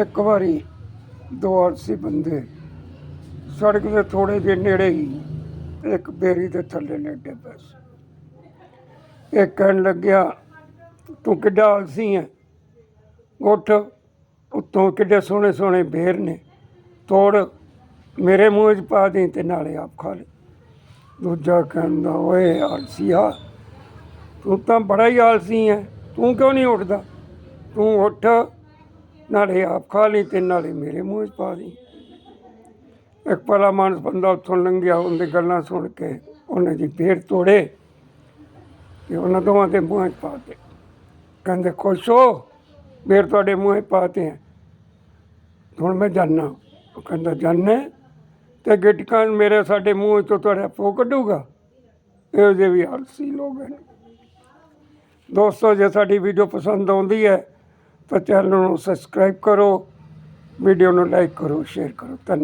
ਇੱਕ ਵਾਰੀ ਦੋ ਆਲਸੀ ਬੰਦੇ ਸੜਕ ਦੇ ਥੋੜੇ ਜਿਹੇ ਨੇੜੇ ਹੀ ਇੱਕ ਬੇਰੀ ਦੇ ਥੱਲੇ ਲੇਟੇ ਪਏ ਇਹ ਕਹਿਣ ਲੱਗਿਆ, ਤੂੰ ਕਿੱਡਾ ਆਲਸੀ ਹੈ ਉੱਠ, ਉੱਤੋਂ ਕਿੱਡੇ ਸੋਹਣੇ ਸੋਹਣੇ ਬੇਰ ਨੇ। ਤੋੜ, ਮੇਰੇ ਮੂੰਹ 'ਚ ਪਾ ਦੇ ਤੇ ਨਾਲੇ ਆਪ ਖਾ ਲੈ। ਦੂਜਾ ਕਹਿੰਦਾ, ਓਏ ਆਲਸੀਆ ਤੂੰ ਤਾਂ ਬੜਾ ਹੀ ਆਲਸੀ ਹੈ ਤੂੰ ਕਿਉਂ ਨਹੀਂ ਉੱਠਦਾ? ਤੂੰ ਉੱਠ ਨਾਲੇ ਆਪ ਖਾ ਲਈ ਤੇ ਨਾਲੇ ਮੇਰੇ ਮੂੰਹ 'ਚ ਪਾ ਦੀ ਇੱਕ ਭਲਾ ਮਾਨਸ ਬੰਦਾ ਉੱਥੋਂ ਲੰਘਿਆ, ਉਹਦੀ ਗੱਲਾਂ ਸੁਣ ਕੇ ਉਹਨੇ ਜੀ ਫੇਰ ਤੋੜੇ ਤੇ ਉਹਨਾਂ ਦੋਵਾਂ ਦੇ ਮੂੰਹ 'ਚ ਪਾ ਤੇ ਕਹਿੰਦੇ, ਖੁਸ਼ ਹੋ, ਫੇਰ ਤੁਹਾਡੇ ਮੂੰਹ 'ਚ ਪਾਤੇ ਹੈ ਹੁਣ ਮੈਂ ਜਾਣਾ ਉਹ ਕਹਿੰਦਾ ਜਾਣਾ ਤੇ ਗਿਟਕਾਂ ਮੇਰੇ ਸਾਡੇ ਮੂੰਹ 'ਚੋਂ ਤੁਹਾਡਾ ਪੋ ਕੱਢੂਗਾ? ਇਹੋ ਜਿਹੇ ਵੀ ਆਲਸੀ ਲੋਕ ਹਨ ਦੋਸਤੋ, ਜੇ ਸਾਡੀ ਵੀਡੀਓ ਪਸੰਦ ਆਉਂਦੀ ਹੈ ਤਾਂ ਚੈਨਲ ਨੂੰ ਸਬਸਕ੍ਰਾਈਬ ਕਰੋ ਵੀਡੀਓ ਨੂੰ ਲਾਈਕ ਕਰੋ ਸ਼ੇਅਰ ਕਰੋ। ਧੰਨਵਾਦ।